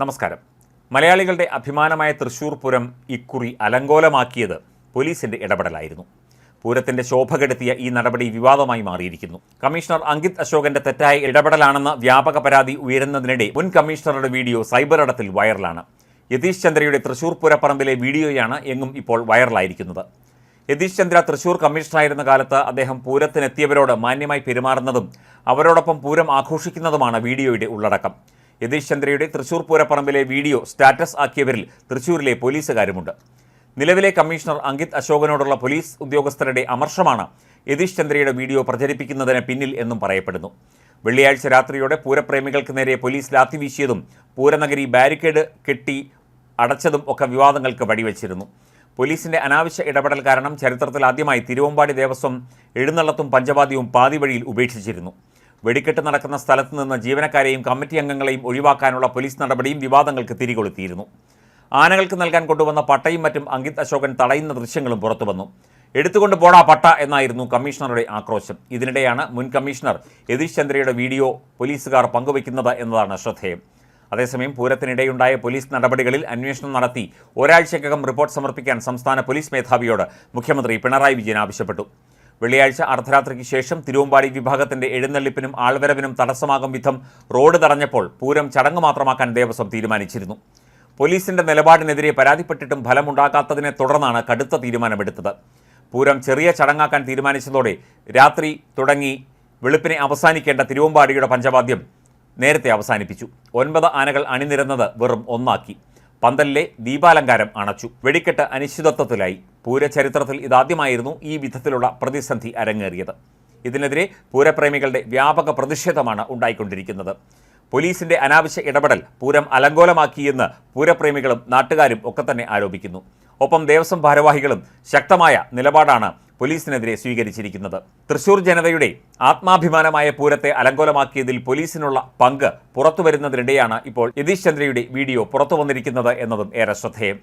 നമസ്കാരം. മലയാളികളുടെ അഭിമാനമായ തൃശൂർ പൂരം ഇക്കുറി അലങ്കോലമാക്കിയത് പോലീസിന്റെ ഇടപെടലായിരുന്നു. പൂരത്തിന്റെ ശോഭ കെടുത്തിയ ഈ നടപടി വിവാദമായി മാറിയിരിക്കുന്നു. കമ്മീഷണർ അങ്കിത് അശോകന്റെ തെറ്റായ ഇടപെടലാണെന്ന വ്യാപക പരാതി ഉയരുന്നതിനിടെ മുൻ കമ്മീഷണറുടെ വീഡിയോ സൈബർ ഇടത്തിൽ വൈറലാണ്. യതീഷ് ചന്ദ്രയുടെ തൃശൂർ പൂരപ്പറമ്പിലെ വീഡിയോയാണ് എങ്ങും ഇപ്പോൾ വൈറലായിരിക്കുന്നത്. യതീഷ് ചന്ദ്ര തൃശൂർ കമ്മീഷണറായിരുന്ന കാലത്ത് അദ്ദേഹം പൂരത്തിനെത്തിയവരോട് മാന്യമായി പെരുമാറുന്നതും അവരോടൊപ്പം പൂരം ആഘോഷിക്കുന്നതുമാണ് വീഡിയോയുടെ ഉള്ളടക്കം. യതീഷ് ചന്ദ്രയുടെ തൃശൂർ പൂരപ്പറമ്പിലെ വീഡിയോ സ്റ്റാറ്റസ് ആക്കിയവരിൽ തൃശൂരിലെ പോലീസുകാരുമുണ്ട്. നിലവിലെ കമ്മീഷണർ അങ്കിത് അശോകനോടുള്ള പോലീസ് ഉദ്യോഗസ്ഥരുടെ അമർഷമാണ് യതീഷ് ചന്ദ്രയുടെ വീഡിയോ പ്രചരിപ്പിക്കുന്നതിന് പിന്നിൽ എന്നും പറയപ്പെടുന്നു. വെള്ളിയാഴ്ച രാത്രിയോടെ പൂരപ്രേമികൾക്ക് നേരെ പോലീസ് ലാത്തി വീശിയതും പൂരനഗരി ബാരിക്കേഡ് കെട്ടി അടച്ചതും ഒക്കെ വിവാദങ്ങൾക്ക് വഴിവെച്ചിരുന്നു. പോലീസിന്റെ അനാവശ്യ ഇടപെടൽ കാരണം ചരിത്രത്തിൽ ആദ്യമായി തിരുവമ്പാടി ദേവസ്വം എഴുന്നള്ളത്തും പഞ്ചവാദിയും പാതിവഴിയിൽ ഉപേക്ഷിച്ചിരുന്നു. വെടിക്കെട്ട് നടക്കുന്ന സ്ഥലത്ത് നിന്ന് ജീവനക്കാരെയും കമ്മിറ്റി അംഗങ്ങളെയും ഒഴിവാക്കാനുള്ള പോലീസ് നടപടിയും വിവാദങ്ങൾക്ക് തിരികൊളുത്തിയിരുന്നു. ആനകൾക്ക് നൽകാൻ കൊണ്ടുവന്ന പട്ടയും മറ്റും അങ്കിത് അശോകൻ തടയുന്ന ദൃശ്യങ്ങളും പുറത്തു വന്നു എടുത്തുകൊണ്ട് പോടാ പട്ട എന്നായിരുന്നു കമ്മീഷണറുടെ ആക്രോശം. ഇതിനിടെയാണ് മുൻ കമ്മീഷണർ യതീഷ് ചന്ദ്രയുടെ വീഡിയോ പോലീസുകാർ പങ്കുവയ്ക്കുന്നത് എന്നതാണ് ശ്രദ്ധേയം. അതേസമയം പൂരത്തിനിടെയുണ്ടായ പോലീസ് നടപടികളിൽ അന്വേഷണം നടത്തി ഒരാഴ്ചക്കകം റിപ്പോർട്ട് സമർപ്പിക്കാൻ സംസ്ഥാന പോലീസ് മേധാവിയോട് മുഖ്യമന്ത്രി പിണറായി വിജയൻ ആവശ്യപ്പെട്ടു. വെള്ളിയാഴ്ച അർദ്ധരാത്രിക്ക് ശേഷം തിരുവമ്പാടി വിഭാഗത്തിന്റെ എഴുന്നള്ളിപ്പിനും ആൾവരവിനും തടസ്സമാകും വിധം റോഡ് തടഞ്ഞപ്പോൾ പൂരം ചടങ്ങ് മാത്രമാക്കാൻ ദേവസ്വം തീരുമാനിച്ചിരുന്നു. പോലീസിന്റെ നിലപാടിനെതിരെ പരാതിപ്പെട്ടിട്ടും ഫലമുണ്ടാക്കാത്തതിനെ തുടർന്നാണ് കടുത്ത തീരുമാനമെടുത്തത്. പൂരം ചെറിയ ചടങ്ങാക്കാൻ തീരുമാനിച്ചതോടെ രാത്രി തുടങ്ങി വെളുപ്പിനെ അവസാനിക്കേണ്ട തിരുവമ്പാടിയുടെ പഞ്ചവാദ്യം നേരത്തെ അവസാനിപ്പിച്ചു. ഒൻപത് ആനകൾ അണിനിരന്നത് വെറും ഒന്നാക്കി. പന്തലിലെ ദീപാലങ്കാരം അണച്ചു. വെടിക്കെട്ട് അനിശ്ചിതത്വത്തിലായി. പൂരചരിത്രത്തിൽ ഇതാദ്യമായിരുന്നു ഈ വിധത്തിലുള്ള പ്രതിസന്ധി അരങ്ങേറിയത്. ഇതിനെതിരെ പൂരപ്രേമികളുടെ വ്യാപക പ്രതിഷേധമാണ് ഉണ്ടായിക്കൊണ്ടിരിക്കുന്നത്. പോലീസിന്റെ അനാവശ്യ ഇടപെടൽ പൂരം അലങ്കോലമാക്കിയെന്ന് പൂരപ്രേമികളും നാട്ടുകാരും ഒക്കെ തന്നെ ആരോപിക്കുന്നു. ഒപ്പം ദേവസ്വം ഭാരവാഹികളും ശക്തമായ നിലപാടാണ് പോലീസിനെതിരെ സ്വീകരിച്ചിരിക്കുന്നത്. തൃശൂർ ജനതയുടെ ആത്മാഭിമാനമായ പൂരത്തെ അലങ്കോലമാക്കിയതിൽ പോലീസിനുള്ള പങ്ക് പുറത്തുവരുന്നതിനിടെയാണ് ഇപ്പോൾ യതീഷ് ചന്ദ്രയുടെ വീഡിയോ പുറത്തു വന്നിരിക്കുന്നത് എന്നതും ഏറെ ശ്രദ്ധേയം.